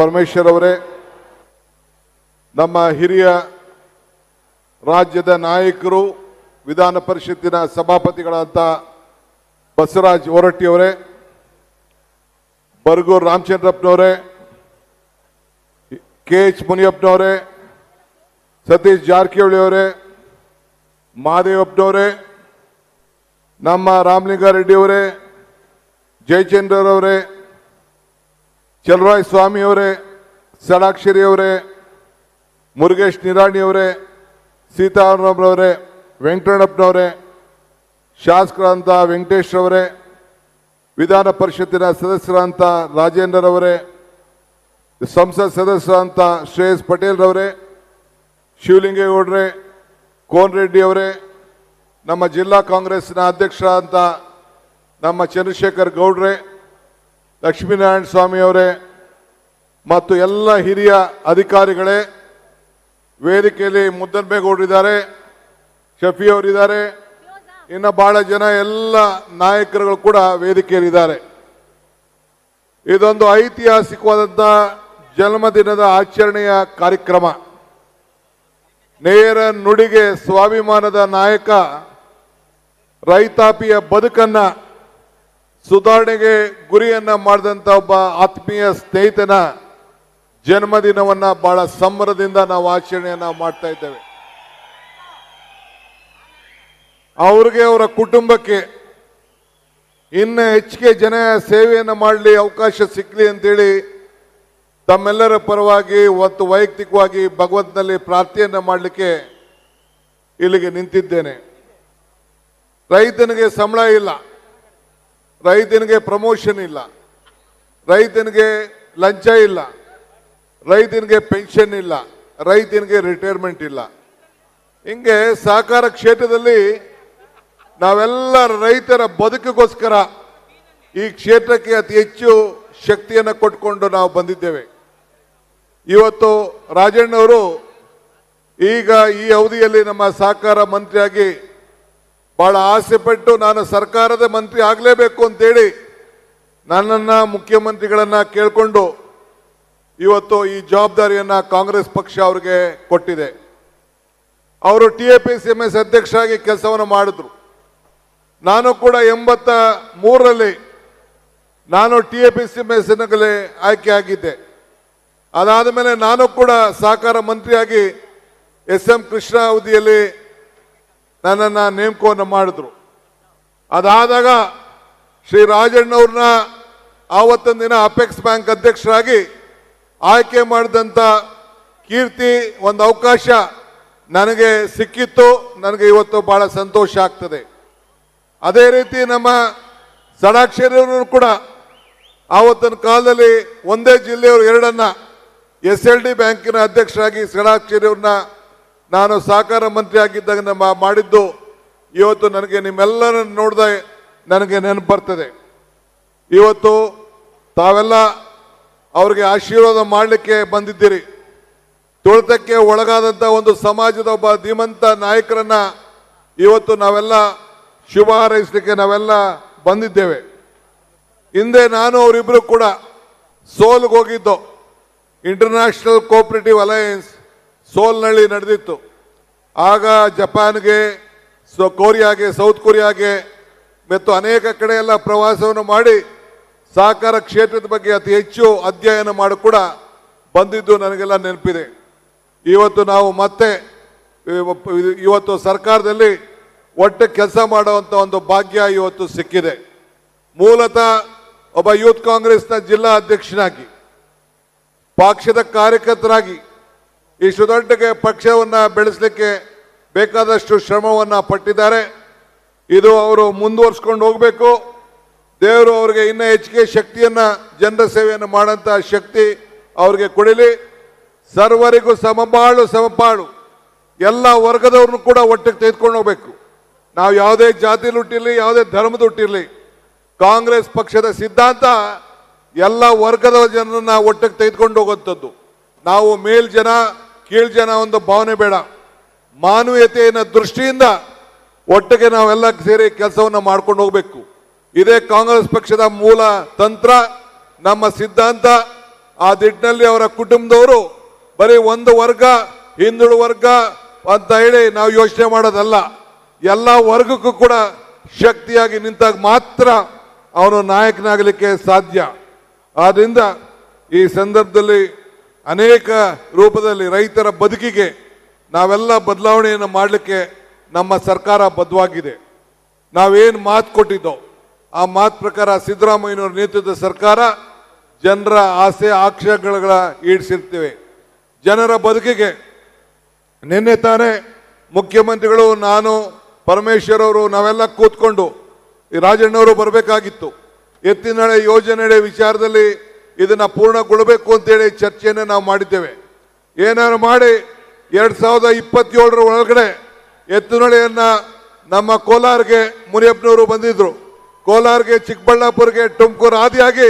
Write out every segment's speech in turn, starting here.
ಪರಮೇಶ್ವರ್ ಅವರೇ, ನಮ್ಮ ಹಿರಿಯ ರಾಜ್ಯದ ನಾಯಕರು, ವಿಧಾನ ಪರಿಷತ್ತಿನ ಸಭಾಪತಿಗಳಾದ ಬಸವರಾಜ್ ಹೊರಟ್ಟಿಯವರೇ ಬರ್ಗೂರ್ ರಾಮಚಂದ್ರಪ್ಪನವರೇ, ಕೆ ಎಚ್ ಮುನಿಯಪ್ಪನವರೇ, ಸತೀಶ್ ಜಾರಕಿಹೊಳಿ ಅವರೇ, ಮಹಾದೇವಪ್ಪನವರೇ, ನಮ್ಮ ರಾಮಲಿಂಗಾರೆಡ್ಡಿಯವರೇ ಜಯಚಂದ್ರರವರೇ ಚಲರಾಯ ಸ್ವಾಮಿ ಅವರೇ ಷಡಾಕ್ಷರಿ ಅವರೇ, ಮುರುಗೇಶ್ ನಿರಾಣಿ ಅವರೇ ಸೀತಾರಾಮರವರೇ ವೆಂಕಟಣ್ಣಪ್ಪನವರೇ ವೆಂಕಟೇಶ್ ಅವರೇ, ವಿಧಾನ ಪರಿಷತ್ತಿನ ಸದಸ್ಯರಂತ ರಾಜೇಂದ್ರ ಅವರೇ, ಸಂಸತ್ ಸದಸ್ಯರಂತ ಶ್ರೇಯಸ್ ಪಟೇಲ್ ರವರೇ ಶಿವಲಿಂಗೇಗೌಡ್ರೆ ಕೋನ್ ರೆಡ್ಡಿ ಅವರೇ, ನಮ್ಮ ಜಿಲ್ಲಾ ಕಾಂಗ್ರೆಸ್ನ ಅಧ್ಯಕ್ಷರಂತ ನಮ್ಮ ಚಂದ್ರಶೇಖರ್ ಗೌಡ್ರೆ ಲಕ್ಷ್ಮೀನಾರಾಯಣ ಸ್ವಾಮಿ ಅವರೇ ಮತ್ತು ಎಲ್ಲ ಹಿರಿಯ ಅಧಿಕಾರಿಗಳೇ, ವೇದಿಕೆಯಲ್ಲಿ ಮುದ್ದನ್ಬೇಗೌಡರಿದ್ದಾರೆ ಶಫಿ ಅವರಿದ್ದಾರೆ ಇನ್ನು ಬಹಳ ಜನ ಎಲ್ಲ ನಾಯಕರುಗಳು ಕೂಡ ವೇದಿಕೆಯಲ್ಲಿದ್ದಾರೆ ಇದೊಂದು ಐತಿಹಾಸಿಕವಾದಂಥ ಜನ್ಮದಿನದ ಆಚರಣೆಯ ಕಾರ್ಯಕ್ರಮ. ನೇರ ನುಡಿಗೆ ಸ್ವಾಭಿಮಾನದ ನಾಯಕ ರೈತಾಪಿಯ ಬದುಕನ್ನ ಸುಧಾರಣೆಗೆ ಗುರಿಯನ್ನ ಮಾಡಿದಂತ ಒಬ್ಬ ಆತ್ಮೀಯ ಸ್ನೇಹಿತನ ಜನ್ಮದಿನವನ್ನ ಬಹಳ ಸಂಭ್ರಮದಿಂದ ನಾವು ಆಚರಣೆಯನ್ನ ಮಾಡ್ತಾ ಇದ್ದೇವೆ. ಅವ್ರಿಗೆ ಅವರ ಕುಟುಂಬಕ್ಕೆ ಇನ್ನು ಹೆಚ್ಚಿಗೆ ಜನ ಸೇವೆಯನ್ನು ಮಾಡಲಿ ಅವಕಾಶ ಸಿಕ್ಕಲಿ ಅಂತೇಳಿ ತಮ್ಮೆಲ್ಲರ ಪರವಾಗಿ ಮತ್ತು ವೈಯಕ್ತಿಕವಾಗಿ ಭಗವಂತನಲ್ಲಿ ಪ್ರಾರ್ಥನೆಯನ್ನು ಮಾಡಲಿಕ್ಕೆ ಇಲ್ಲಿಗೆ ನಿಂತಿದ್ದೇನೆ. ರೈತನಿಗೆ ಸಂಬಳ ಇಲ್ಲ. ರೈತನಿಗೆ ಪ್ರಮೋಷನ್ ಇಲ್ಲ. ರೈತನಿಗೆ ಲಂಚ ಇಲ್ಲ. ರೈತನಿಗೆ ಪೆನ್ಷನ್ ಇಲ್ಲ. ರೈತನಿಗೆ ರಿಟೈರ್ಮೆಂಟ್ ಇಲ್ಲ. ಹಿಂಗೆ ಸಹಕಾರ ಕ್ಷೇತ್ರದಲ್ಲಿ ನಾವೆಲ್ಲ ರೈತರ ಬದುಕಿಗೋಸ್ಕರ ಈ ಕ್ಷೇತ್ರಕ್ಕೆ ಅತಿ ಹೆಚ್ಚು ಶಕ್ತಿಯನ್ನು ಕೊಟ್ಕೊಂಡು ನಾವು ಬಂದಿದ್ದೇವೆ. ಇವತ್ತು ರಾಜಣ್ಣವರು ಈಗ ಈ ಅವಧಿಯಲ್ಲಿ ನಮ್ಮ ಸಹಕಾರ ಮಂತ್ರಿಯಾಗಿ ಬಹಳ ಆಸೆ ಪಟ್ಟು ನಾನು ಸರ್ಕಾರದ ಮಂತ್ರಿ ಆಗಲೇಬೇಕು ಅಂತೇಳಿ ನನ್ನನ್ನು ಮುಖ್ಯಮಂತ್ರಿಗಳನ್ನ ಕೇಳಿಕೊಂಡು ಇವತ್ತು ಈ ಜವಾಬ್ದಾರಿಯನ್ನು ಕಾಂಗ್ರೆಸ್ ಪಕ್ಷ ಅವರಿಗೆ ಕೊಟ್ಟಿದೆ. ಅವರು T A P C M S ಅಧ್ಯಕ್ಷರಾಗಿ ಕೆಲಸವನ್ನು ಮಾಡಿದ್ರು. ನಾನು ಕೂಡ ಎಂಬತ್ತ ಮೂರರಲ್ಲಿ ನಾನು T A P C M S ಆಯ್ಕೆ ಆಗಿದ್ದೆ. ಅದಾದ ಮೇಲೆ ನಾನು ಕೂಡ ಸಹಕಾರ ಮಂತ್ರಿಯಾಗಿ ಎಸ್ ಎಂ ಕೃಷ್ಣ ಅವಧಿಯಲ್ಲಿ ನನ್ನನ್ನು ನೇಮಕವನ್ನು ಮಾಡಿದ್ರು. ಅದಾದಾಗ ಶ್ರೀ ರಾಜಣ್ಣವ್ರನ್ನ ಆವತ್ತಿನ ದಿನ ಅಪೆಕ್ಸ್ ಬ್ಯಾಂಕ್ ಅಧ್ಯಕ್ಷರಾಗಿ ಆಯ್ಕೆ ಮಾಡಿದಂಥ ಕೀರ್ತಿ ಒಂದು ಅವಕಾಶ ನನಗೆ ಸಿಕ್ಕಿತ್ತು. ನನಗೆ ಇವತ್ತು ಬಹಳ ಸಂತೋಷ ಆಗ್ತದೆ. ಅದೇ ರೀತಿ ನಮ್ಮ ಸಡಾಕ್ಷರಿಯವರು ಕೂಡ ಆವತ್ತಿನ ಕಾಲದಲ್ಲಿ ಒಂದೇ ಜಿಲ್ಲೆಯವರು ಎರಡನ್ನ ಎಸ್ ಎಲ್ ಡಿ ಬ್ಯಾಂಕಿನ ಅಧ್ಯಕ್ಷರಾಗಿ ಸಡಾಕ್ಷರಿಯವ್ರನ್ನ ನಾನು ಸಹಕಾರ ಮಂತ್ರಿ ಆಗಿದ್ದಾಗ ಮಾಡಿದ್ದು, ಇವತ್ತು ನನಗೆ ನಿಮ್ಮೆಲ್ಲರನ್ನು ನೋಡಿದ ನನಗೆ ನೆನಪು ಬರ್ತದೆ. ಇವತ್ತು ತಾವೆಲ್ಲ ಅವರಿಗೆ ಆಶೀರ್ವಾದ ಮಾಡಲಿಕ್ಕೆ ಬಂದಿದ್ದೀರಿ. ತುಳಿತಕ್ಕೆ ಒಳಗಾದಂಥ ಒಂದು ಸಮಾಜದ ಒಬ್ಬ ಧೀಮಂತ ನಾಯಕರನ್ನ ಇವತ್ತು ನಾವೆಲ್ಲ ಶುಭ ಹಾರೈಸಲಿಕ್ಕೆ ನಾವೆಲ್ಲ ಬಂದಿದ್ದೇವೆ. ಹಿಂದೆ ನಾನು ಅವರಿಬ್ಬರು ಕೂಡ ಸೋಲ್ಗೆ ಹೋಗಿದ್ದು ಇಂಟರ್ನ್ಯಾಷನಲ್ ಕೋಆಪರೇಟಿವ್ ಅಲಯನ್ಸ್ ಸೋಲ್ನಲ್ಲಿ ನಡೆದಿತ್ತು. ಆಗ ಜಪಾನ್ಗೆ, ಸೊ ಕೊರಿಯಾಗೆ, ಸೌತ್ ಕೊರಿಯಾಗೆ ಮತ್ತು ಅನೇಕ ಕಡೆ ಎಲ್ಲ ಪ್ರವಾಸವನ್ನು ಮಾಡಿ ಸಹಕಾರ ಕ್ಷೇತ್ರದ ಬಗ್ಗೆ ಅತಿ ಹೆಚ್ಚು ಅಧ್ಯಯನ ಮಾಡಿ ಕೂಡ ಬಂದಿದ್ದು ನನಗೆಲ್ಲ ನೆನಪಿದೆ. ಇವತ್ತು ನಾವು ಮತ್ತೆ, ಇವತ್ತು ಸರ್ಕಾರದಲ್ಲಿ ಒಟ್ಟೆ ಕೆಲಸ ಮಾಡುವಂಥ ಒಂದು ಭಾಗ್ಯ ಇವತ್ತು ಸಿಕ್ಕಿದೆ. ಮೂಲತಃ ಒಬ್ಬ ಯೂತ್ ಕಾಂಗ್ರೆಸ್ನ ಜಿಲ್ಲಾ ಅಧ್ಯಕ್ಷನಾಗಿ, ಪಕ್ಷದ ಕಾರ್ಯಕರ್ತರಾಗಿ ಇಷ್ಟು ದೊಡ್ಡ ಪಕ್ಷವನ್ನ ಬೆಳೆಸಲಿಕ್ಕೆ ಬೇಕಾದಷ್ಟು ಶ್ರಮವನ್ನ ಪಟ್ಟಿದ್ದಾರೆ. ಇದು ಅವರು ಮುಂದುವರ್ಸ್ಕೊಂಡು ಹೋಗಬೇಕು. ದೇವರು ಅವರಿಗೆ ಇನ್ನೂ ಹೆಚ್ಚಿಗೆ ಶಕ್ತಿಯನ್ನ, ಜನರ ಸೇವೆಯನ್ನು ಮಾಡೋಂಥ ಶಕ್ತಿ ಅವ್ರಿಗೆ ಕೊಡಲಿ. ಸರ್ವರಿಗೂ ಸಮಬಾಳು, ಸಮಪಾಳು. ಎಲ್ಲ ವರ್ಗದವ್ರನ್ನು ಕೂಡ ಒಟ್ಟಿಗೆ ತೆಗೆದುಕೊಂಡು ಹೋಗ್ಬೇಕು. ನಾವು ಯಾವುದೇ ಜಾತಿಲಿ ಹುಟ್ಟಿರಲಿ ಯಾವುದೇ ಧರ್ಮದ ಹುಟ್ಟಿರಲಿ, ಕಾಂಗ್ರೆಸ್ ಪಕ್ಷದ ಸಿದ್ಧಾಂತ ಎಲ್ಲ ವರ್ಗದ ಜನರನ್ನ ಒಟ್ಟಿಗೆ ತೆಗೆದುಕೊಂಡು ಹೋಗುವಂಥದ್ದು. ನಾವು ಮೇಲ್ ಜನ ಕೀಳ್ ಜನ ಒಂದು ಭಾವನೆ ಬೇಡ. ಮಾನವೀಯತೆಯನ್ನ ದೃಷ್ಟಿಯಿಂದ ಒಟ್ಟಿಗೆ ನಾವೆಲ್ಲ ಸೇರಿ ಕೆಲಸವನ್ನು ಮಾಡ್ಕೊಂಡು ಹೋಗ್ಬೇಕು. ಇದೇ ಕಾಂಗ್ರೆಸ್ ಪಕ್ಷದ ಮೂಲ ತಂತ್ರ, ನಮ್ಮ ಸಿದ್ಧಾಂತ. ಆ ದಿಟ್ಟಿನಲ್ಲಿ ಅವರ ಕುಟುಂಬದವರು ಬರೀ ಒಂದು ವರ್ಗ ಹಿಂದುಳ ವರ್ಗ ಅಂತ ಹೇಳಿ ನಾವು ಯೋಚನೆ ಮಾಡೋದಲ್ಲ. ಎಲ್ಲ ವರ್ಗಕ್ಕೂ ಕೂಡ ಶಕ್ತಿಯಾಗಿ ನಿಂತಾಗ ಮಾತ್ರ ಅವನು ನಾಯಕನಾಗಲಿಕ್ಕೆ ಸಾಧ್ಯ. ಆದ್ದರಿಂದ ಈ ಸಂದರ್ಭದಲ್ಲಿ ಅನೇಕ ರೂಪದಲ್ಲಿ ರೈತರ ಬದುಕಿಗೆ ನಾವೆಲ್ಲ ಬದಲಾವಣೆಯನ್ನು ಮಾಡಲಿಕ್ಕೆ ನಮ್ಮ ಸರ್ಕಾರ ಬದ್ಧವಾಗಿದೆ ನಾವೇನು ಮಾತು ಕೊಟ್ಟಿದ್ದೋ ಆ ಮಾತು ಪ್ರಕಾರ ಸಿದ್ದರಾಮಯ್ಯನವರ ನೇತೃತ್ವದ ಸರ್ಕಾರ ಜನರ ಆಸೆ ಆಕ್ಷೇಪಗಳ ಈಡಿಸಿರ್ತೇವೆ. ಜನರ ಬದುಕಿಗೆ ನಿನ್ನೆ ತಾನೇ ಮುಖ್ಯಮಂತ್ರಿಗಳು, ನಾನು, ಪರಮೇಶ್ವರ್ ಅವರು ನಾವೆಲ್ಲ ಕೂತ್ಕೊಂಡು ಈ ರಾಜಣ್ಣವರು ಬರಬೇಕಾಗಿತ್ತು. ಎತ್ತಿನಡೆ ಯೋಜನೆಡೆ ವಿಚಾರದಲ್ಲಿ ಇದನ್ನ ಪೂರ್ಣಗೊಳ್ಳಬೇಕು ಅಂತೇಳಿ ಚರ್ಚೆಯನ್ನು ನಾವು ಮಾಡಿದ್ದೇವೆ. ಏನಾದ್ರು ಮಾಡಿ ಎರಡು ಸಾವಿರದ ಇಪ್ಪತ್ತೇಳರ ಒಳಗಡೆ ಎತ್ತುನಳೆಯನ್ನ ನಮ್ಮ ಕೋಲಾರ್ಗೆ ಮುನಿಯಪ್ಪನವರು ಬಂದಿದ್ರು. ಕೋಲಾರ್ಗೆ ಚಿಕ್ಕಬಳ್ಳಾಪುರ್ಗೆ ತುಮಕೂರು ಆದಿಯಾಗಿ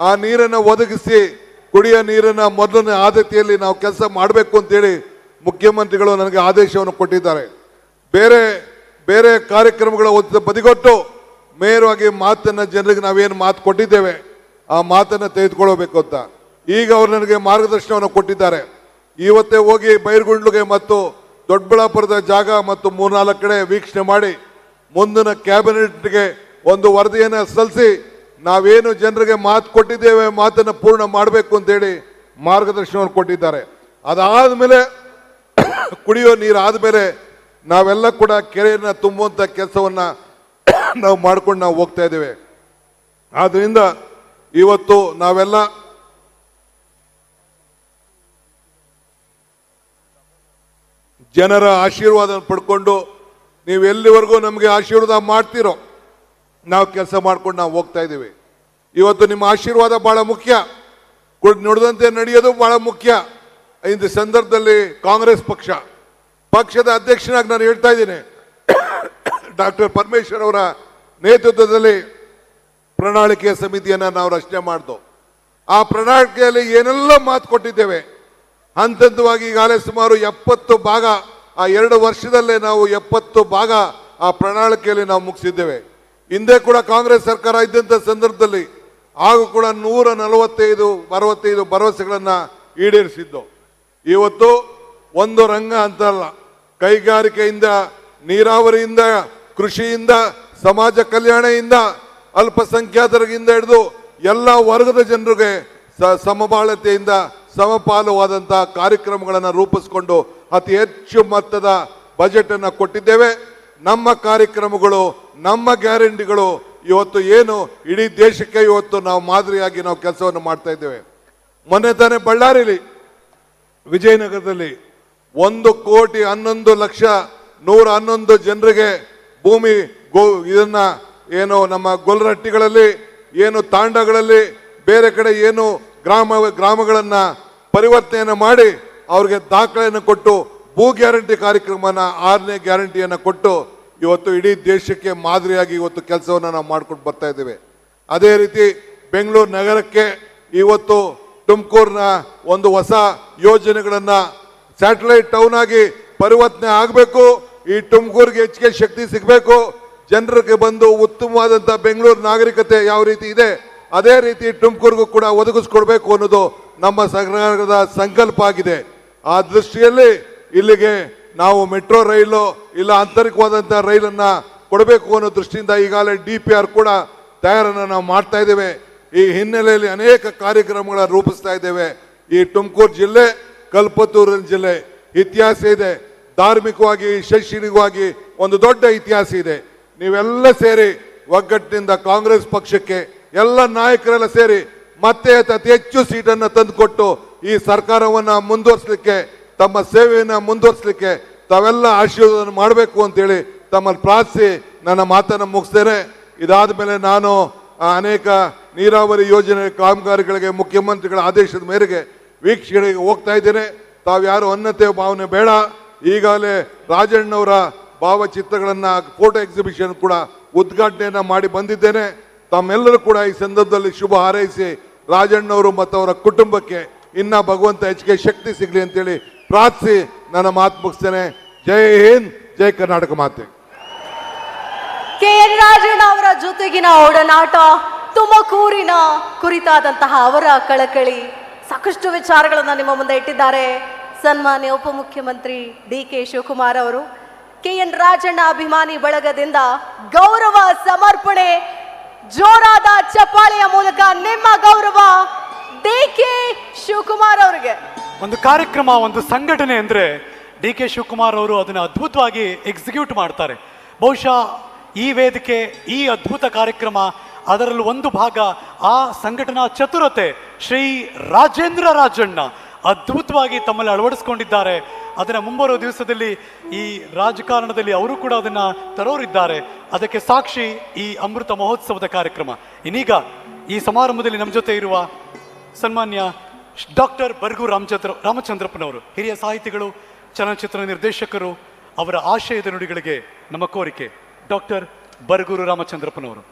ಆ ನೀರನ್ನು ಒದಗಿಸಿ, ಕುಡಿಯೋ ನೀರನ್ನ ಮೊದಲನೇ ಆದ್ಯತೆಯಲ್ಲಿ ನಾವು ಕೆಲಸ ಮಾಡಬೇಕು ಅಂತೇಳಿ ಮುಖ್ಯಮಂತ್ರಿಗಳು ನನಗೆ ಆದೇಶವನ್ನು ಕೊಟ್ಟಿದ್ದಾರೆ. ಬೇರೆ ಬೇರೆ ಕಾರ್ಯಕ್ರಮಗಳ ಬದಿಗೊಟ್ಟು ಮೇರವಾಗಿ ಮಾತನ್ನ ಜನರಿಗೆ ನಾವೇನು ಮಾತು ಕೊಟ್ಟಿದ್ದೇವೆ. ಆ ಮಾತನ್ನು ತೆಗೆದುಕೊಳ್ಳಬೇಕು ಅಂತ. ಈಗ ಅವರು ನನಗೆ ಮಾರ್ಗದರ್ಶನವನ್ನು ಕೊಟ್ಟಿದ್ದಾರೆ. ಇವತ್ತೇ ಹೋಗಿ ಬೈರ್ಗುಂಡ್ಲುಗೆ ಮತ್ತು ದೊಡ್ಡಬಳ್ಳಾಪುರದ ಜಾಗ ಮತ್ತು ಮೂರ್ನಾಲ್ಕು ಕಡೆ ವೀಕ್ಷಣೆ ಮಾಡಿ, ಮುಂದಿನ ಕ್ಯಾಬಿನೆಟ್ಗೆ ಒಂದು ವರದಿಯನ್ನು ಸಲ್ಲಿಸಿ, ನಾವೇನು ಜನರಿಗೆ ಮಾತು ಕೊಟ್ಟಿದ್ದೇವೆ, ಮಾತನ್ನು ಪೂರ್ಣ ಮಾಡಬೇಕು ಅಂತೇಳಿ ಮಾರ್ಗದರ್ಶನವನ್ನು ಕೊಟ್ಟಿದ್ದಾರೆ. ಅದಾದ ಮೇಲೆ ಕುಡಿಯೋ ನೀರು ಆದಮೇಲೆ ನಾವೆಲ್ಲ ಕೂಡ ಕೆರೆಯನ್ನು ತುಂಬುವಂಥ ಕೆಲಸವನ್ನು ನಾವು ಮಾಡ್ಕೊಂಡು ನಾವು ಹೋಗ್ತಾ ಇದ್ದೇವೆ. ಆದ್ರಿಂದ ಇವತ್ತು ನಾವೆಲ್ಲ ಜನರ ಆಶೀರ್ವಾದ ಪಡ್ಕೊಂಡು ನೀವು ಎಲ್ಲಿವರೆಗೂ ನಮಗೆ ಆಶೀರ್ವಾದ ಮಾಡ್ತೀರೋ ನಾವು ಕೆಲಸ ಮಾಡ್ಕೊಂಡು ನಾವು ಹೋಗ್ತಾ ಇದ್ದೀವಿ. ಇವತ್ತು ನಿಮ್ಮ ಆಶೀರ್ವಾದ ಬಹಳ ಮುಖ್ಯ. ನುಡಿದಂತೆ ನಡೆಯೋದು ಬಹಳ ಮುಖ್ಯ. ಇಂದು ಸಂದರ್ಭದಲ್ಲಿ ಕಾಂಗ್ರೆಸ್ ಪಕ್ಷ, ಪಕ್ಷದ ಅಧ್ಯಕ್ಷನಾಗಿ ನಾನು ಹೇಳ್ತಾ ಇದ್ದೀನಿ. ಡಾಕ್ಟರ್ ಪರಮೇಶ್ವರ್ ಅವರ ನೇತೃತ್ವದಲ್ಲಿ ಪ್ರಣಾಳಿಕೆ ಸಮಿತಿಯನ್ನು ನಾವು ರಚನೆ ಮಾಡಿದ್ವು ಆ ಪ್ರಣಾಳಿಕೆಯಲ್ಲಿ ಏನೆಲ್ಲ ಮಾತು ಕೊಟ್ಟಿದ್ದೇವೆ ಹಂತ ಹಂತವಾಗಿ ಈಗಾಗಲೇ ಸುಮಾರು ಎಪ್ಪತ್ತು ಭಾಗ, ಆ ಎರಡು ವರ್ಷದಲ್ಲೇ ನಾವು ಎಪ್ಪತ್ತು ಭಾಗ ಆ ಪ್ರಣಾಳಿಕೆಯಲ್ಲಿ ನಾವು ಮುಗಿಸಿದ್ದೇವೆ. ಹಿಂದೆ ಕೂಡ ಕಾಂಗ್ರೆಸ್ ಸರ್ಕಾರ ಇದ್ದಂಥ ಸಂದರ್ಭದಲ್ಲಿ ಹಾಗೂ ಕೂಡ ನೂರ ನಲವತ್ತೈದು ಅರವತ್ತೈದು ಭರವಸೆಗಳನ್ನು ಈಡೇರಿಸಿದ್ದು. ಇವತ್ತು ಒಂದು ರಂಗ ಅಂತಲ್ಲ, ಕೈಗಾರಿಕೆಯಿಂದ, ನೀರಾವರಿಯಿಂದ, ಕೃಷಿಯಿಂದ, ಸಮಾಜ ಕಲ್ಯಾಣದಿಂದ ಅಲ್ಪಸಂಖ್ಯಾತರಿಗಿಂದ ಹಿಡಿದು ಎಲ್ಲ ವರ್ಗದ ಜನರಿಗೆ ಸಮಬಾಳತೆಯಿಂದ ಸಮಪಾಲುವಾದಂತಹ ಕಾರ್ಯಕ್ರಮಗಳನ್ನು ರೂಪಿಸಿಕೊಂಡು ಅತಿ ಹೆಚ್ಚು ಮೊತ್ತದ ಬಜೆಟ್ ಅನ್ನು ಕೊಟ್ಟಿದ್ದೇವೆ. ನಮ್ಮ ಕಾರ್ಯಕ್ರಮಗಳು, ನಮ್ಮ ಗ್ಯಾರಂಟಿಗಳು ಇವತ್ತು ಏನು ಇಡೀ ದೇಶಕ್ಕೆ ಇವತ್ತು ನಾವು ಮಾದರಿಯಾಗಿ ನಾವು ಕೆಲಸವನ್ನು ಮಾಡ್ತಾ ಇದ್ದೇವೆ. ಮೊನ್ನೆ ತಾನೇ ಬಳ್ಳಾರಿಲಿ, ವಿಜಯನಗರದಲ್ಲಿ ಒಂದು ಕೋಟಿ ಹನ್ನೊಂದು ಲಕ್ಷ ನೂರ ಹನ್ನೊಂದು ಜನರಿಗೆ ಭೂಮಿ ಗೋ ಇದನ್ನ ಏನು ನಮ್ಮ ಗೊಲ್ರಟ್ಟಿಗಳಲ್ಲಿ ಏನು ತಾಂಡಗಳಲ್ಲಿ, ಬೇರೆ ಕಡೆ ಏನು ಗ್ರಾಮ, ಗ್ರಾಮಗಳನ್ನು ಪರಿವರ್ತನೆಯನ್ನು ಮಾಡಿ ಅವ್ರಿಗೆ ದಾಖಲೆಯನ್ನು ಕೊಟ್ಟು ಭೂ ಗ್ಯಾರಂಟಿ ಕಾರ್ಯಕ್ರಮನ ಆರನೇ ಗ್ಯಾರಂಟಿಯನ್ನು ಕೊಟ್ಟು ಇವತ್ತು ಇಡೀ ದೇಶಕ್ಕೆ ಮಾದರಿಯಾಗಿ ಇವತ್ತು ಕೆಲಸವನ್ನು ನಾವು ಮಾಡ್ಕೊಂಡು ಬರ್ತಾ ಇದ್ದೇವೆ. ಅದೇ ರೀತಿ ಬೆಂಗಳೂರು ನಗರಕ್ಕೆ ಇವತ್ತು ತುಮಕೂರಿನ ಒಂದು ಹೊಸ ಯೋಜನೆಗಳನ್ನ ಸ್ಯಾಟಲೈಟ್ ಟೌನ್ ಆಗಿ ಪರಿವರ್ತನೆ ಆಗಬೇಕು, ಈ ತುಮಕೂರಿಗೆ ಹೆಚ್ಚಿಗೆ ಶಕ್ತಿ ಸಿಗಬೇಕು ಜನರಿಗೆ ಬಂದು ಉತ್ತಮವಾದಂಥ ಬೆಂಗಳೂರು ನಾಗರಿಕತೆ ಯಾವ ರೀತಿ ಇದೆ, ಅದೇ ರೀತಿ ತುಮಕೂರಿಗೂ ಕೂಡ ಒದಗಿಸ್ಕೊಡ್ಬೇಕು ಅನ್ನೋದು ನಮ್ಮ ಸರ್ಕಾರದ ಸಂಕಲ್ಪ ಆಗಿದೆ. ಆ ದೃಷ್ಟಿಯಲ್ಲಿ ಇಲ್ಲಿಗೆ ನಾವು ಮೆಟ್ರೋ ರೈಲು ಇಲ್ಲ ಆಂತರಿಕವಾದಂಥ ರೈಲನ್ನ ಕೊಡಬೇಕು ಅನ್ನೋ ದೃಷ್ಟಿಯಿಂದ ಈಗಾಗಲೇ ಡಿ ಪಿ ಆರ್ ಕೂಡ ತಯಾರನ್ನ ನಾವು ಮಾಡ್ತಾ ಇದ್ದೇವೆ. ಈ ಹಿನ್ನೆಲೆಯಲ್ಲಿ ಅನೇಕ ಕಾರ್ಯಕ್ರಮಗಳ ರೂಪಿಸ್ತಾ ಇದ್ದೇವೆ. ಈ ತುಮಕೂರು ಜಿಲ್ಲೆ ಕಲ್ಪತ್ತೂರು ಜಿಲ್ಲೆ ಇತಿಹಾಸ ಇದೆ. ಧಾರ್ಮಿಕವಾಗಿ, ಶೈಕ್ಷಣಿಕವಾಗಿ ಒಂದು ದೊಡ್ಡ ಇತಿಹಾಸ ಇದೆ. ನೀವೆಲ್ಲ ಸೇರಿ ಒಗ್ಗಟ್ಟಿನಿಂದ ಕಾಂಗ್ರೆಸ್ ಪಕ್ಷಕ್ಕೆ ಎಲ್ಲ ನಾಯಕರೆಲ್ಲ ಸೇರಿ ಮತ್ತೆ ಅತಿ ಹೆಚ್ಚು ಸೀಟನ್ನು ತಂದುಕೊಟ್ಟು ಈ ಸರ್ಕಾರವನ್ನ ಮುಂದುವರಿಸಲಿಕ್ಕೆ, ತಮ್ಮ ಸೇವೆಯನ್ನ ಮುಂದುವರಿಸಲಿಕ್ಕೆ ತಾವೆಲ್ಲ ಆಶೀರ್ವಾದ ಮಾಡಬೇಕು ಅಂತೇಳಿ ತಮ್ಮಲ್ಲಿ ಪ್ರಾರ್ಥಿಸಿ ನನ್ನ ಮಾತನ್ನು ಮುಗಿಸ್ತೇನೆ. ಇದಾದ ಮೇಲೆ ನಾನು ಅನೇಕ ನೀರಾವರಿ ಯೋಜನೆ ಕಾಮಗಾರಿಗಳಿಗೆ, ಮುಖ್ಯಮಂತ್ರಿಗಳ ಆದೇಶದ ಮೇರೆಗೆ ವೀಕ್ಷಣೆಗೆ ಹೋಗ್ತಾ ಇದ್ದೇನೆ. ತಾವು ಯಾರು ಅನ್ನತೆ ಭಾವನೆ ಬೇಡ. ಈಗಾಗಲೇ ರಾಜಣ್ಣವರ ಭಾವಚಿತ್ರಗಳನ್ನ ಫೋಟೋ ಎಕ್ಸಿಬಿಷನ್ ಕೂಡ ಉದ್ಘಾಟನೆಯನ್ನ ಮಾಡಿ ಬಂದಿದ್ದೇನೆ. ತಮ್ಮೆಲ್ಲರೂ ಕೂಡ ಈ ಸಂದರ್ಭದಲ್ಲಿ ಶುಭ ಹಾರೈಸಿ ರಾಜಣ್ಣವರು ಮತ್ತು ಅವರ ಕುಟುಂಬಕ್ಕೆ ಇನ್ನ ಭಗವಂತ ಹೆಚ್ಚಿಗೆ ಶಕ್ತಿ ಸಿಗಲಿ ಅಂತೇಳಿ ಪ್ರಾರ್ಥಿಸಿ ನನ್ನ ಮಾತು ಮುಗಿಸ್ತೇನೆ. ಜೈ ಹಿಂದ್, ಜೈ ಕರ್ನಾಟಕ ಮಾತೆ. ಕೆ ಎನ್ ರಾಜಣ್ಣ ಅವರ ಜೊತೆಗಿನ ಒಡನಾಟ, ತುಮಕೂರಿನ ಕುರಿತಾದಂತಹ ಅವರ ಕಳಕಳಿ, ಸಾಕಷ್ಟು ವಿಚಾರಗಳನ್ನು ನಿಮ್ಮ ಮುಂದೆ ಇಟ್ಟಿದ್ದಾರೆ. ಸನ್ಮಾನ್ಯ ಉಪಮುಖ್ಯಮಂತ್ರಿ ಡಿ ಕೆ ಶಿವಕುಮಾರ್ ಅವರು ಕೆ ಎನ್ ರಾಜಣ್ಣ ಅಭಿಮಾನಿ ಬಳಗದಿಂದ ಗೌರವ ಸಮರ್ಪಣೆ ಜೋರಾದ ಚಪ್ಪಾಳೆಯ ಮೂಲಕ ನಿಮ್ಮ ಗೌರವ ಡಿ ಕೆ ಶಿವಕುಮಾರ್ ಅವರಿಗೆ. ಒಂದು ಕಾರ್ಯಕ್ರಮ, ಒಂದು ಸಂಘಟನೆ ಅಂದ್ರೆ ಡಿ ಕೆ ಶಿವಕುಮಾರ್ ಅವರು ಅದನ್ನ ಅದ್ಭುತವಾಗಿ ಎಕ್ಸಿಕ್ಯೂಟ್ ಮಾಡ್ತಾರೆ. ಬಹುಶಃ ಈ ವೇದಿಕೆ, ಈ ಅದ್ಭುತ ಕಾರ್ಯಕ್ರಮ ಅದರಲ್ಲಿ ಒಂದು ಭಾಗ, ಆ ಸಂಘಟನಾ ಚತುರತೆ ಶ್ರೀ ರಾಜೇಂದ್ರ ರಾಜಣ್ಣ ಅದ್ಭುತವಾಗಿ ತಮ್ಮಲ್ಲಿ ಅಳವಡಿಸ್ಕೊಂಡಿದ್ದಾರೆ. ಅದನ್ನ ಮುಂಬರುವ ದಿವಸದಲ್ಲಿ ಈ ರಾಜಕಾರಣದಲ್ಲಿ ಅವರು ಕೂಡ ಅದನ್ನ ತರೋರಿದ್ದಾರೆ. ಅದಕ್ಕೆ ಸಾಕ್ಷಿ ಈ ಅಮೃತ ಮಹೋತ್ಸವದ ಕಾರ್ಯಕ್ರಮ. ಇನ್ನೀಗ ಈ ಸಮಾರಂಭದಲ್ಲಿ ನಮ್ಮ ಜೊತೆ ಇರುವ ಸನ್ಮಾನ್ಯ ಡಾಕ್ಟರ್ ಬರ್ಗು ರಾಮಚಂದ್ರ, ರಾಮಚಂದ್ರಪ್ಪನವರು, ಹಿರಿಯ ಸಾಹಿತಿಗಳು, ಚಲನಚಿತ್ರ ನಿರ್ದೇಶಕರು, ಅವರ ಆಶಯದ ನುಡಿಗಳಿಗೆ ನಮ್ಮ ಕೋರಿಕೆ. ಡಾಕ್ಟರ್ ಬರ್ಗೂರು ರಾಮಚಂದ್ರಪ್ಪನವರು.